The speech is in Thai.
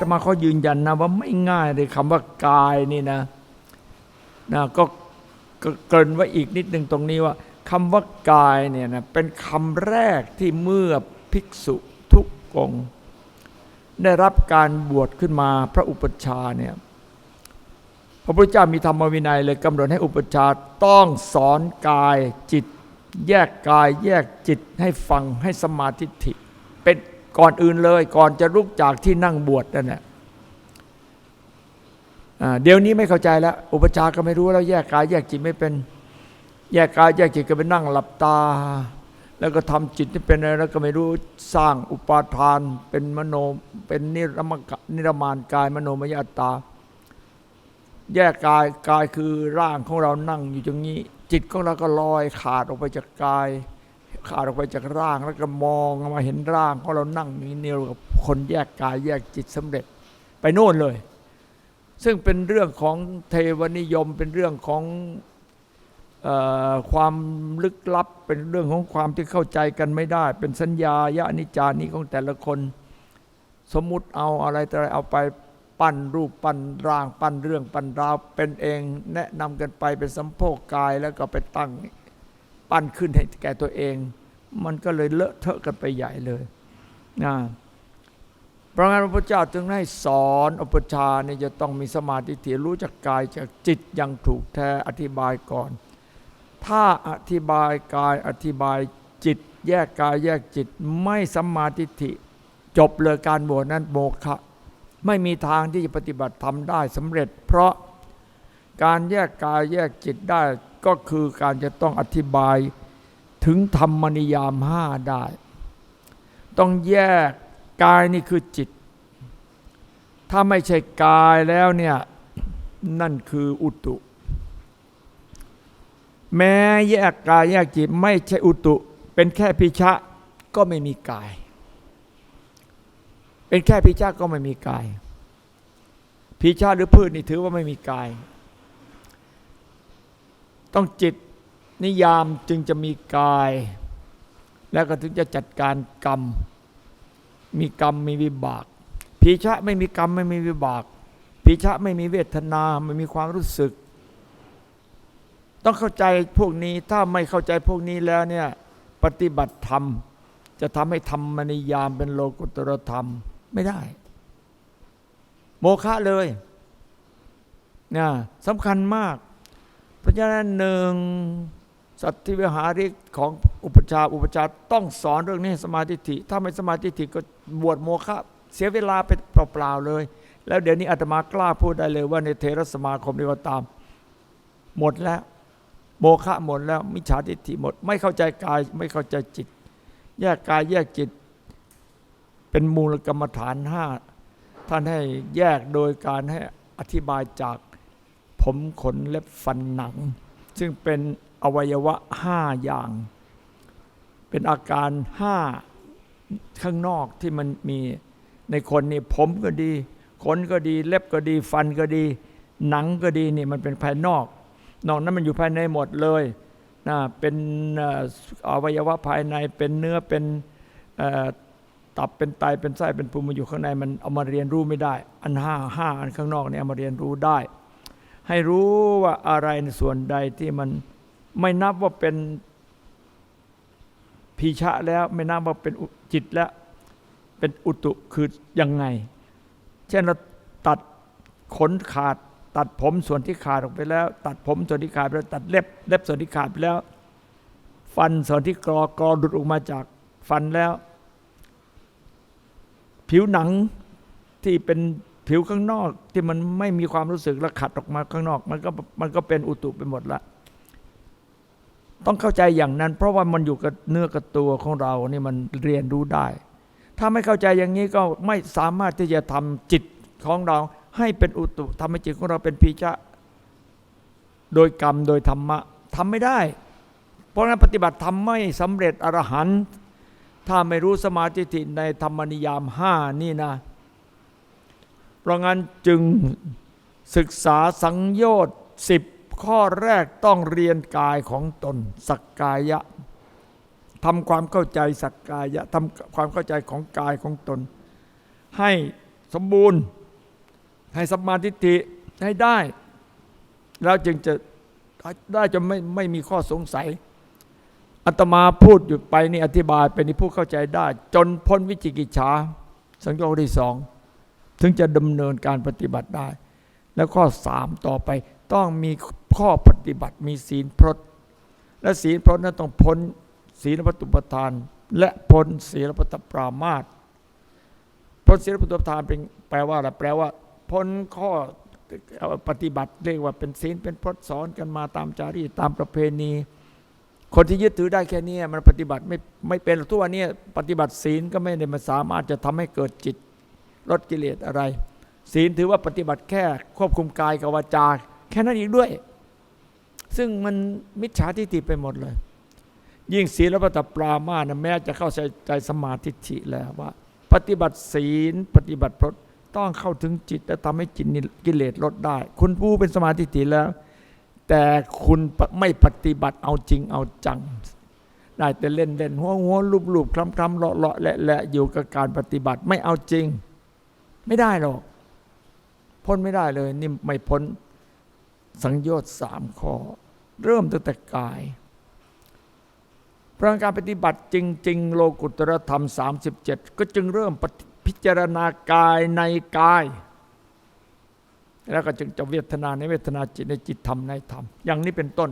ตมาเขายืนยันนะว่าไม่ง่ายเลยคำว่ากายนี่นะนะก็เกินไว้อีกนิดหนึ่งตรงนี้ว่าคำว่ากายเนี่ยนะเป็นคำแรกที่เมื่อภิกษุทุกองค์ได้รับการบวชขึ้นมาพระอุปชฌาเนี่ยพระพุทธเจ้ามีธรรมวินัยเลยกำหนดให้อุปชฌาต้องสอนกายจิต แยกกายแยกจิตให้ฟังให้สมาธิิเป็น ก่อนอื่นเลย ก่อนจะลุกจากที่นั่งบวชนั่นแหละเดี๋ยวนี้ไม่เข้าใจแล้ว อุปชาก็ไม่รู้แล้วแยกกายแยกจิตไม่เป็น แยกกายแยกจิตก็ไปนั่งหลับตา แล้วก็ทำจิตที่เป็นอะไรแล้วก็ไม่รู้สร้างอุปาทาน เป็นมโนเป็นนิรมนิรมานกายมโนมยอัตตา แยกกายกายคือร่างของเรานั่งอยู่ตรงนี้ จิตของเราก็ลอยขาดออกไปจากกาย ขาดออกไปจากร่างแล้วก็มองมาเห็นร่างของเรานั่งนี้เนี่ยกับคนแยกกายแยกจิตสำเร็จไปโน่นเลย ซึ่งเป็นเรื่องของเทวนิยมเป็นเรื่องของออความลึกลับ เป็นเรื่องของความที่เข้าใจกันไม่ได้ เป็นสัญญายะนิจานี้ของแต่ละคน สมมุติเอาอะไรอะไรเอาไปปั้นรูปปั้นร่าง ปั้นเรื่องปั้นราวเป็นเองแนะนำกันไปเป็นสัมโพกกายแล้วก็ไปตั้ง ปั้นขึ้นให้แก่ตัวเอง มันก็เลยเลอะเทอะกันไปใหญ่เลยนะเพราะงั้นพระพุทธเจ้าจึงให้สอนอุปชาเนี่ยจะต้องมีสมาธิถี่รู้จักกายจากจิตอย่างถูกแท้อธิบายก่อน ถ้าอธิบายกายอธิบายจิต แยกกายแยกจิตไม่สมาทิฏฐิจบเลยการบวชนั้นโมฆะไม่มีทางที่จะปฏิบัติทำได้สำเร็จ เพราะการแยกกายแยกจิตได้ ก็คือการจะต้องอธิบายถึงธรรมนิยามห้าได้ ต้องแยกกายนี่คือจิต ถ้าไม่ใช่กายแล้วเนี่ยนั่นคืออุตุ แม้แยกกายแยกจิตไม่ใช่อุตุ เป็นแค่พิชะก็ไม่มีกาย เป็นแค่พิชะก็ไม่มีกายพิชะหรือพืชนี่ถือว่าไม่มีกาย ต้องจิตนิยามจึงจะมีกาย แล้วก็ถึงจะจัดการกรรม มีกรรมมีวิบากพีชะไม่มีกรรมไม่มีวิบากพีชะไม่มีเวทนาไม่มีความรู้สึก ต้องเข้าใจพวกนี้ถ้าไม่เข้าใจพวกนี้แล้วเนี่ยปฏิบัติธรรม จะทำให้ธรรมนิยามเป็นโลกุตรธรรมไม่ได้ โมฆะเลยนะสำคัญมาก เพราะฉะนั้นหนึ่งสัตธิวิหาริกของอุปชาอุปชาต้องสอนเรื่องนี้สมาธิฐิถ้าไม่สมาธิฐิก็บวชโมฆะเสียเวลาไปเปล่าๆเลย แล้วเดี๋ยวนี้อาตมากล้าพูดได้เลยว่าในเทรสมาคมนี้ก็ตาม หมดแล้ว โมฆะหมดแล้วมิจฉาทิฏฐิหมด ไม่เข้าใจกายไม่เข้าใจจิต แยกกายแยกจิต เป็นมูลกรรมฐานห้าท่านให้แยกโดยการให้อธิบายจาก ผมขนเล็บฟันหนัง ซึ่งเป็นอวัยวะห้าอย่าง เป็นอาการห้าข้างนอกที่มันมีในคนนี่ผมก็ดี ขนก็ดี เล็บก็ดี ฟันก็ดี หนังก็ดีนี่มันเป็นภายนอก นอกนั้นมันอยู่ภายในหมดเลยนะเป็นอวัยวะภายในเป็นเนื้อเป็นตับเป็นไตเป็นไส้เป็นภูมิมันอยู่ข้างในมันเอามาเรียนรู้ไม่ได้ อันห้าห้าอันข้างนอกเนี่ยเอามาเรียนรู้ได้ ให้รู้ว่าอะไรในส่วนใดที่มันไม่นับว่าเป็นพีชะแล้วไม่นับว่าเป็นจิตแล้วเป็นอุตุคือยังไง เช่นเราตัดขนขาด ตัดผมส่วนที่ขาดออกไปแล้ว ตัดผมส่วนที่ขาดไปแล้วตัดเล็บเล็บส่วนที่ขาดไปแล้ว ฟันส่วนที่กรอกรอดุดออกมาจากฟันแล้ว ผิวหนังที่เป็น ผิวข้างนอกที่มันไม่มีความรู้สึกแล้วขัดออกมาข้างนอก มันก็มันก็เป็นอุตุไปหมดละต้องเข้าใจอย่างนั้น เพราะว่ามันอยู่กับเนื้อกับตัวของเรานี่มันเรียนรู้ได้ ถ้าไม่เข้าใจอย่างนี้ก็ไม่สามารถที่จะทำจิตของเรา ให้เป็นอุตุทำให้จิตของเราเป็นพีชะโดยกรรมโดยธรรมะทำไม่ได้ เพราะนั้นปฏิบัติธรรมไม่สำเร็จอรหันต์ถ้าไม่รู้สมาธิในธรรมนิยามห้านี่นะ ราะงั้นจึงศึกษาสังโยชน์สิบข้อแรกต้องเรียนกายของตน สักกายะทำความเข้าใจสักกายะทำความเข้าใจของกายของตน ให้สมบูรณ์ ให้สัมมาทิฏฐิให้ได้ แล้วจึงจะได้จะไม่ไม่มีข้อสงสัยอาตมาพูดอยู่ไปนี่อธิบายไปนี่ผู้เข้าใจได้ จนพ้นวิจิกิจฉาสังโยชน์ที่สอง ถึงจะดำเนินการปฏิบัติได้ แล้วข้อสามต่อไปต้องมีข้อปฏิบัติมีศีลพรตและศีลพรตนั้นต้องพ้นศีลปตุปทาน และพ้นศีลปตปรามาตพ้นศีลปตุปทานเป็นแปลว่าอะไรแปลว่า พ้นข้อปฏิบัติเรียกว่าเป็นศีลเป็นพรตสอนกันมาตามจารีตตามประเพณี คนที่ยึดถือได้แค่นี้มันปฏิบัติไม่ไม่เป็นทุกวันนี้ปฏิบัติศีลก็ไม่ได้มาสามารถจะทำให้เกิดจิต ลดกิเลสอะไร ศีลถือว่าปฏิบัติแค่ควบคุมกายกับวาจาแค่นั้นอีกด้วย ซึ่งมันมิจฉาทิฏฐิไปหมดเลย ยิ่งศีลและปฏิปรามานะแม้จะเข้าใจใจสมาธิฐิแล้วว่า ปฏิบัติศีล ปฏิบัติพรตต้องเข้าถึงจิต และทำให้จิตนิกิเลสลดได้ คุณผู้เป็นสมาธิฐิแล้ว แต่คุณไม่ปฏิบัติเอาจริงเอาจังได้แต่เล่นเล่นหัวหัวลูบลูบคลำคลำเลาะเลาะและและอยู่กับการปฏิบัติไม่เอาจริง ไม่ได้หรอกพ้นไม่ได้เลย นี่ไม่พ้นสังโยชน์สามข้อ เริ่มตั้งแต่กายพระการปฏิบัติจริง ๆ โลกุตรธรรม 37 ก็จึงเริ่มพิจารณากายในกาย แล้วก็จึงจะเวทนาในเวทนาจิตในจิตธรรมในธรรม อย่างนี้เป็นต้น